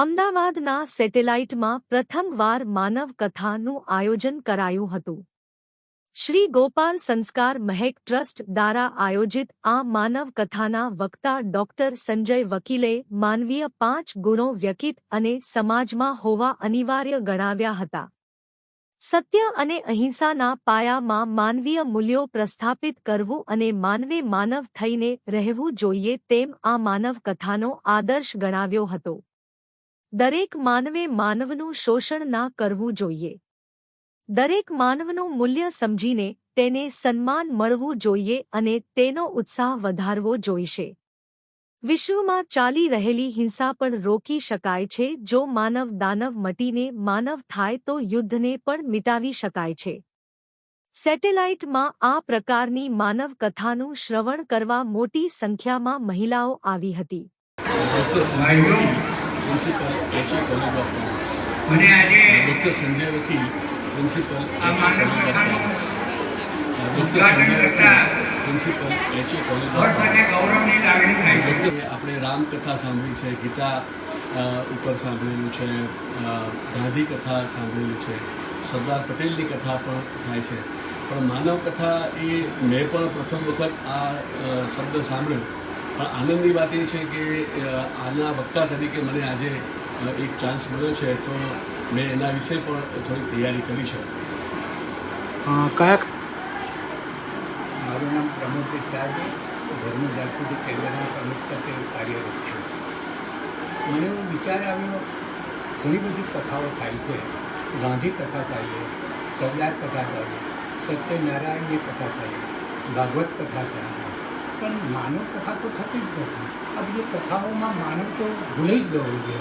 અમદાવાદના સેટેલાઇટમાં પ્રથમવાર માનવ કથાનું આયોજન કરાયું હતું. શ્રી ગોપાલ સંસ્કાર મહેક ટ્રસ્ટ દ્વારા આયોજિત આ માનવ કથાના વક્તા ડોક્ટર સંજય વકીલે માનવીય પાંચ ગુણો વ્યકિત અને સમાજમાં હોવા અનિવાર્ય ગણાવ્યા હતા. સત્ય અને અહિંસાના પાયામાં માનવીય મૂલ્યો પ્રસ્થાપિત કરવું અને માનવે માનવ થઈને રહેવું જોઈએ તેમ આ માનવ કથાનો આદર્શ ગણાવ્યો હતો. દરેક માનવે માનવનું શોષણ ના કરવું જોઈએ. દરેક માનવનું મૂલ્ય સમજીને તેને સન્માન મળવું જોઈએ અને તેનો ઉત્સાહ વધારવો જોઈશે. વિશ્વમાં ચાલી રહેલી હિંસા પણ રોકી શકાય છે, જો માનવ દાનવ મટીને માનવ થાય તો યુદ્ધને પણ મિટાવી શકાય છે. સેટેલાઇટમાં આ પ્રકારની માનવ કથાનું શ્રવણ કરવા મોટી સંખ્યામાં મહિલાઓ આવી હતી. Principal HA college of commerce doctor Sanjay Vakil principal આ college of commerce doctor Sanjay Vakil principal HA college of commerce આપણે રામકથા સાંભળી છે ગીતા ઉપર સાંભળેલું છે ગાંધી કથા સાંભળેલી છે સરદાર પટેલની કથા પણ થાય છે. પણ માનવ કથા એ મેં પણ પ્રથમ વખત આ શબ્દ સાંભળ્યો. પણ આનંદની વાત એ છે કે આના વક્તા તરીકે મને આજે એક ચાન્સ મળ્યો છે તો મેં એના વિશે પણ થોડી તૈયારી કરી છે. અ, કયા મારું નામ પ્રમોદ શાહ ધર્મ જાગૃતિ કેન્દ્રના પ્રમુખ તરીકે કાર્યરત છું. મને એવો વિચાર આવ્યો ઘણી બધી કથાઓ થાય છે. ગાંધી કથા થાય છે સરદાર કથા થાય છે સત્યનારાયણની કથા થાય છે ભાગવત કથા થાય છે. પણ માનવ કથા તો થતી જ નથી. આ બધી કથાઓમાં માનવ તો ભૂલી જ ગયો છે.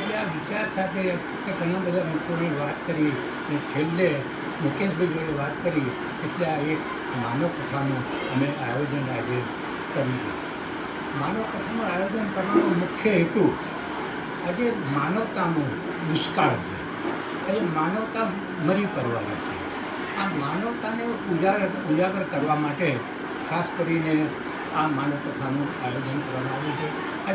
એટલે આ વિચાર સાથે કે ઘણા બધા મિત્રોની વાત કરી અને છેલ્લે મુકેશભાઈ જોડે વાત કરી, એટલે આ એક માનવ કથાનું અમે આયોજન આજે કર્યું છે. માનવ કથાનું આયોજન કરવાનો મુખ્ય હેતુ આજે માનવતાનો દુષ્કાળ છે. આજે માનવતા મરી પડવાની છે. આ માનવતાને ઉજાગર ઉજાગર કરવા માટે ખાસ કરીને આ માનવ કથાનું આયોજન કરવામાં આવ્યું છે.